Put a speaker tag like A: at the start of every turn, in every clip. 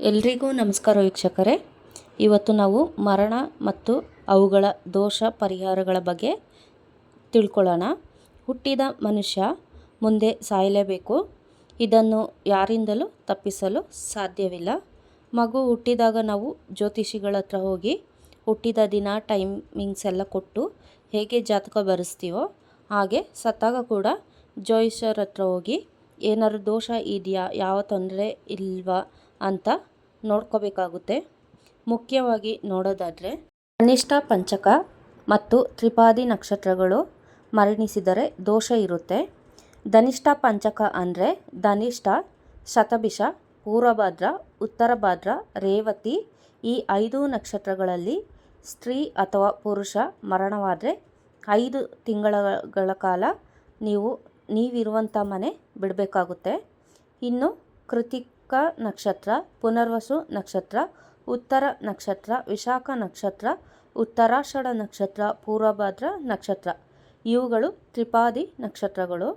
A: ಎಲ್ರಿಗೂ ನಮಸ್ಕಾರ ವೀಕ್ಷಕರೇ. ಇವತ್ತು ನಾವು ಮರಣ ಮತ್ತು ಅವುಗಳ ದೋಷ ಪರಿಹಾರಗಳ ಬಗ್ಗೆ ತಿಳ್ಕೊಳ್ಳೋಣ. ಹುಟ್ಟಿದ ಮನುಷ್ಯ ಮುಂದೆ ಸಾಯಲೇಬೇಕು. ಇದನ್ನು ಯಾರಿಂದಲೂ ತಪ್ಪಿಸಲು ಸಾಧ್ಯವಿಲ್ಲ. ಮಗು ಹುಟ್ಟಿದಾಗ ನಾವು ಜ್ಯೋತಿಷಿಗಳ ಹತ್ರ ಹೋಗಿ ಹುಟ್ಟಿದ ದಿನ ಟೈಮಿಂಗ್ಸ್ ಎಲ್ಲ ಕೊಟ್ಟು ಹೇಗೆ ಜಾತಕ ಬರೆಸ್ತೀವೋ ಹಾಗೆ ಸತ್ತಾಗ ಕೂಡ ಜ್ಯೋತಿಷರ ಹತ್ರ ಹೋಗಿ ಏನಾದ್ರು ದೋಷ ಇದೆಯಾ, ಯಾವ ತೊಂದರೆ ಇಲ್ವಾ ಅಂತ ನೋಡ್ಕೋಬೇಕಾಗುತ್ತೆ. ಮುಖ್ಯವಾಗಿ ನೋಡೋದಾದರೆ, ಕನಿಷ್ಠ ಪಂಚಕ ಮತ್ತು ತ್ರಿಪಾದಿ ನಕ್ಷತ್ರಗಳು ಮರಣಿಸಿದರೆ ದೋಷ ಇರುತ್ತೆ. ಧನಿಷ್ಠ ಪಂಚಕ ಅಂದರೆ ಧನಿಷ್ಠ, ಶತಭಿಷ, ಪೂರ್ವಭಾದ್ರ, ಉತ್ತರಭಾದ್ರ, ರೇವತಿ ಈ ಐದು ನಕ್ಷತ್ರಗಳಲ್ಲಿ ಸ್ತ್ರೀ ಅಥವಾ ಪುರುಷ ಮರಣವಾದರೆ ಐದು ತಿಂಗಳ ಕಾಲ ನೀವು ನೀವಿರುವಂಥ ಮನೆ ಬಿಡಬೇಕಾಗುತ್ತೆ. ಇನ್ನು ಕೃತಿಕ ನಕ್ಷತ್ರ, ಪುನರ್ವಸು ನಕ್ಷತ್ರ, ಉತ್ತರ ನಕ್ಷತ್ರ, ವಿಶಾಖ ನಕ್ಷತ್ರ ಉತ್ತರಾಷಾಢ ನಕ್ಷತ್ರ, ಪೂರ್ವಭಾದ್ರ ನಕ್ಷತ್ರ. ಇವುಗಳು ತ್ರಿಪಾದಿ ನಕ್ಷತ್ರಗಳು.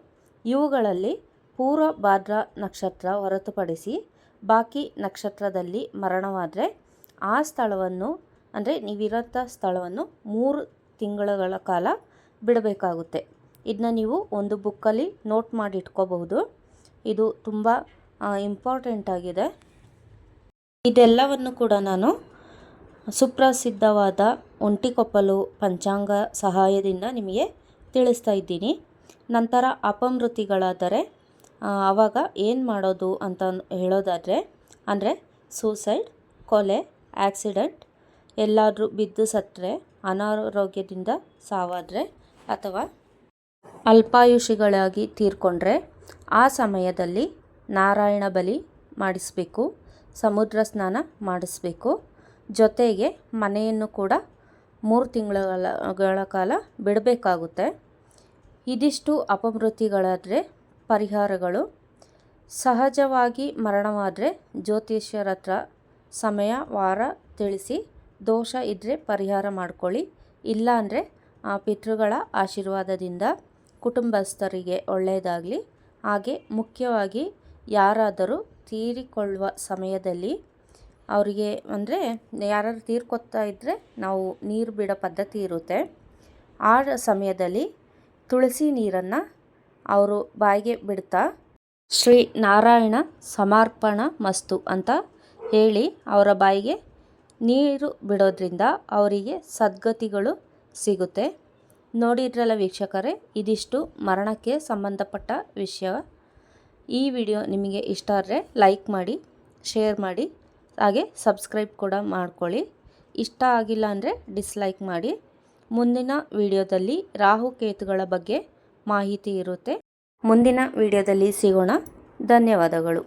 A: ಇವುಗಳಲ್ಲಿ ಪೂರ್ವಭಾದ್ರ ನಕ್ಷತ್ರ ಹೊರತುಪಡಿಸಿ ಬಾಕಿ ನಕ್ಷತ್ರದಲ್ಲಿ ಮರಣವಾದರೆ ಆ ಸ್ಥಳವನ್ನು, ಅಂದರೆ ನೀವಿರೋಂಥ ಸ್ಥಳವನ್ನು ಮೂರು ತಿಂಗಳುಗಳ ಕಾಲ ಬಿಡಬೇಕಾಗುತ್ತೆ. ಇದನ್ನ ನೀವು ಒಂದು ಬುಕ್ಕಲ್ಲಿ ನೋಟ್ ಮಾಡಿ ಇಟ್ಕೋಬಹುದು. ಇದು ತುಂಬ ಇಂಪಾರ್ಟೆಂಟ್ ಆಗಿದೆ. ಇದೆಲ್ಲವನ್ನು ಕೂಡ ನಾನು ಸುಪ್ರಸಿದ್ಧವಾದ ಒಂಟಿಕೊಪ್ಪಲು ಪಂಚಾಂಗ ಸಹಾಯದಿಂದ ನಿಮಗೆ ತಿಳಿಸ್ತಾ ಇದ್ದೀನಿ. ನಂತರ ಅಪಮೃತಿಗಳಾದರೆ ಆವಾಗ ಏನು ಮಾಡೋದು ಅಂತ ಹೇಳೋದಾದರೆ, ಅಂದರೆ ಸೂಸೈಡ್, ಕೊಲೆ, ಆಕ್ಸಿಡೆಂಟ್, ಎಲ್ಲಾದರೂ ಬಿದ್ದು ಸತ್ತರೆ, ಅನಾರೋಗ್ಯದಿಂದ ಸಾವಾದರೆ ಅಥವಾ ಅಲ್ಪಾಯುಷಿಗಳಾಗಿ ತೀರ್ಕೊಂಡ್ರೆ, ಆ ಸಮಯದಲ್ಲಿ ನಾರಾಯಣ ಬಲಿ ಮಾಡಿಸಬೇಕು, ಸಮುದ್ರ ಸ್ನಾನ ಮಾಡಿಸ್ಬೇಕು. ಜೊತೆಗೆ ಮನೆಯನ್ನು ಕೂಡ ಮೂರು ತಿಂಗಳ ಕಾಲ ಬಿಡಬೇಕಾಗುತ್ತೆ. ಇದಿಷ್ಟು ಅಪಮೃತಿಗಳಾದರೆ ಪರಿಹಾರಗಳು. ಸಹಜವಾಗಿ ಮರಣವಾದರೆ ಜ್ಯೋತಿಷ್ಯರ ಹತ್ರ ಸಮಯ, ವಾರ ತಿಳಿಸಿ, ದೋಷ ಇದ್ದರೆ ಪರಿಹಾರ ಮಾಡ್ಕೊಳ್ಳಿ. ಇಲ್ಲ ಅಂದರೆ ಪಿತೃಗಳ ಆಶೀರ್ವಾದದಿಂದ ಕುಟುಂಬಸ್ಥರಿಗೆ ಒಳ್ಳೆಯದಾಗಲಿ. ಹಾಗೆ ಮುಖ್ಯವಾಗಿ ಯಾರಾದರೂ ತೀರಿಕೊಳ್ಳುವ ಸಮಯದಲ್ಲಿ ಅವರಿಗೆ ಅಂದರೆ ಯಾರಾದ್ರು ತೀರ್ಕೊತಾ ಇದ್ದರೆ ನಾವು ನೀರು ಬಿಡೋ ಪದ್ಧತಿ ಇರುತ್ತೆ. ಆ ಸಮಯದಲ್ಲಿ ತುಳಸಿ ನೀರನ್ನು ಅವರು ಬಾಯಿಗೆ ಬಿಡ್ತಾ ಶ್ರೀ ನಾರಾಯಣ ಸಮರ್ಪಣ ಮಸ್ತು ಅಂತ ಹೇಳಿ ಅವರ ಬಾಯಿಗೆ ನೀರು ಬಿಡೋದ್ರಿಂದ ಅವರಿಗೆ ಸದ್ಗತಿಗಳು ಸಿಗುತ್ತೆ. ನೋಡಿದ್ರಲ್ಲ ವೀಕ್ಷಕರೇ, ಇದಿಷ್ಟು ಮರಣಕ್ಕೆ ಸಂಬಂಧಪಟ್ಟ ವಿಷಯ. ಈ ವಿಡಿಯೋ ನಿಮಗೆ ಇಷ್ಟ ಆದರೆ ಲೈಕ್ ಮಾಡಿ, ಶೇರ್ ಮಾಡಿ, ಹಾಗೆ ಸಬ್ಸ್ಕ್ರೈಬ್ ಕೂಡ ಮಾಡ್ಕೊಳ್ಳಿ. ಇಷ್ಟ ಆಗಿಲ್ಲ ಅಂದರೆ ಡಿಸ್ಲೈಕ್ ಮಾಡಿ. ಮುಂದಿನ ವಿಡಿಯೋದಲ್ಲಿ ರಾಹುಕೇತುಗಳ ಬಗ್ಗೆ ಮಾಹಿತಿ ಇರುತ್ತೆ. ಮುಂದಿನ ವಿಡಿಯೋದಲ್ಲಿ ಸಿಗೋಣ. ಧನ್ಯವಾದಗಳು.